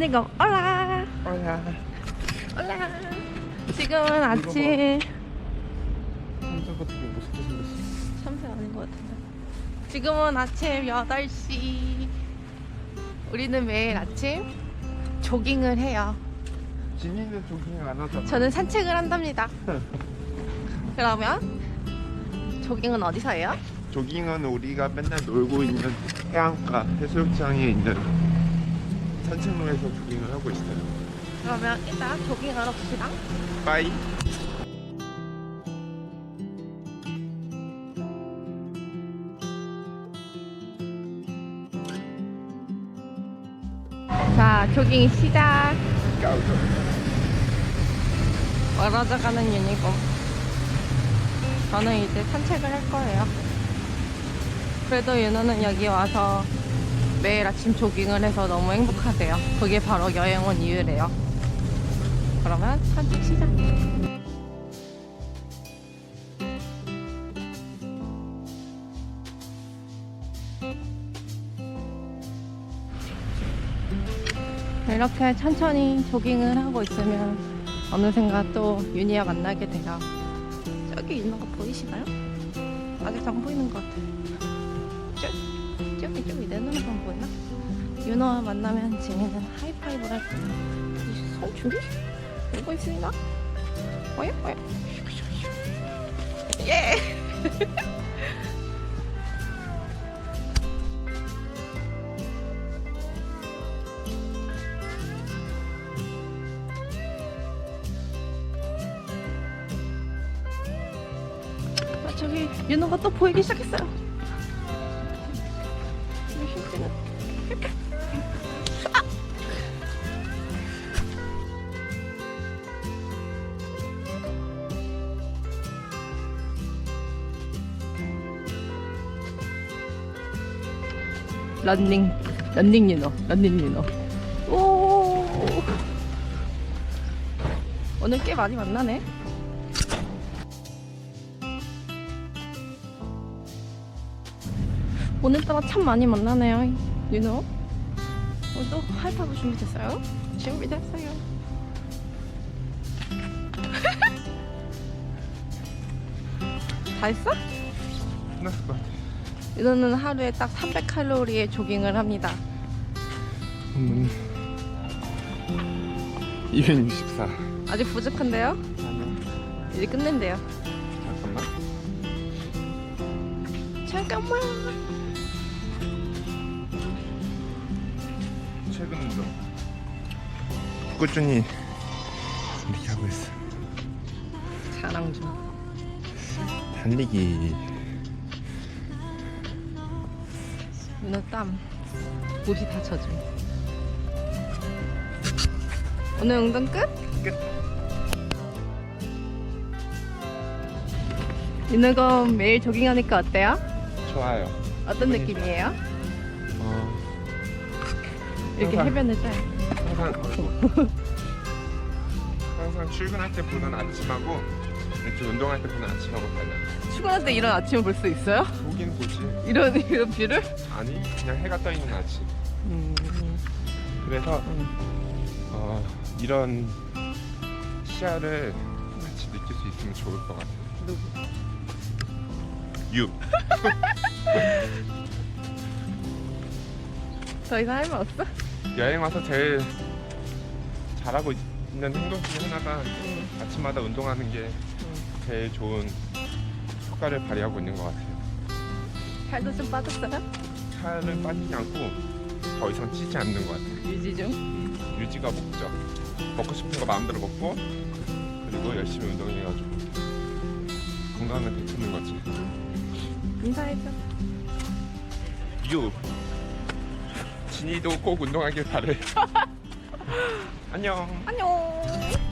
이거. 올라. 어야 올라. 지금은 아침. 삼자가 되게 멋있게 생겼어. 참새 아닌 것 같은데. 지금은 아침 8시. 우리는 매일 아침 조깅을 해요. 진이는 조깅을 안 하잖아. 저는 산책을 한답니다. 그러면 조깅은 어디서 해요? 조깅은 우리가 맨날 놀고 있는 해안가 해수욕장에 있는 산책로에서 조깅을 하고 있어요. 그러면 일단 조깅하러 갑시다. 빠이. 자 조깅 시작. 까우죠. 멀어져 가는 유니폼. 저는 이제 산책을 할 거예요. 그래도 윤호는 여기 와서 매일 아침 조깅을 해서 너무 행복하대요 그게 바로 여행 온 이유래요 그러면 산책 시작 이렇게 천천히 조깅을 하고 있으면 어느샌가 또 윤희와 만나게 돼요. 저기 있는 거 보이시나요? 아직 안 보이는 것 같아요. 저기, 저기 내 눈으로만 보이나? 윤호와 만나면 지민은 하이파이브를 할 거예요. 이 손줄이? 이거 있으나? 어여? 어여? 예! 아, 저기 윤호가 또 보이기 시작했어요. 이 휴지는 아! 런닝 런닝 윤호 런닝 윤호 오 오늘 꽤 많이 만나네. 오늘따라 참 많이 만나네요, 윤호. 오늘도 하이파이브 준비됐어요? 준비됐어요. 다 했어? 끝났을 것 같아 윤호는 하루에 딱 300칼로리의 조깅을 합니다. 음. 264 아직 부족한데요? 아니요 이제 끝낸대요. 잠깐만 잠깐만. 최근 운동 꾸준히 이렇게 하고 있어 자랑 좀. 달리기 윤호 땀. 옷이 다 젖음. 오늘 운동 끝? 끝 윤호가 매일 조깅하니까 어때요? 좋아요 어떤 기분이 느낌이에요? 어, 이렇게 항상- 해변을 잘. 항상 어이구. 항상 출근할 때보다는 아침하고 이렇게 운동할 때보다는 아침하고 달라 출근할 때 이런 아침을 볼 수 있어요? 보긴 보지 이런 이런 뷰를? 아니 그냥 해가 떠 있는 아침 음, 그래서 음. 어, 이런 시야를 같이 느낄 수 있으면 좋을 것 같아요 누구? 유 더 이상 할 말 없어? 여행 와서 제일 잘하고 있는 행동 중에 하나가 음, 아침마다 운동하는 게 음. 제일 좋은 효과를 발휘하고 있는 것 같아요 살도 좀 빠졌어요? 살은 빠지지 않고 더 이상 찌지 않는 것 같아요 유지 중. 유지가 목적 먹고 싶은 거 마음대로 먹고 그리고 열심히 운동해가지고 건강을 되찾는 거지 인사해줘. 유 진이도 꼭 운동하길 바래 안녕 안녕.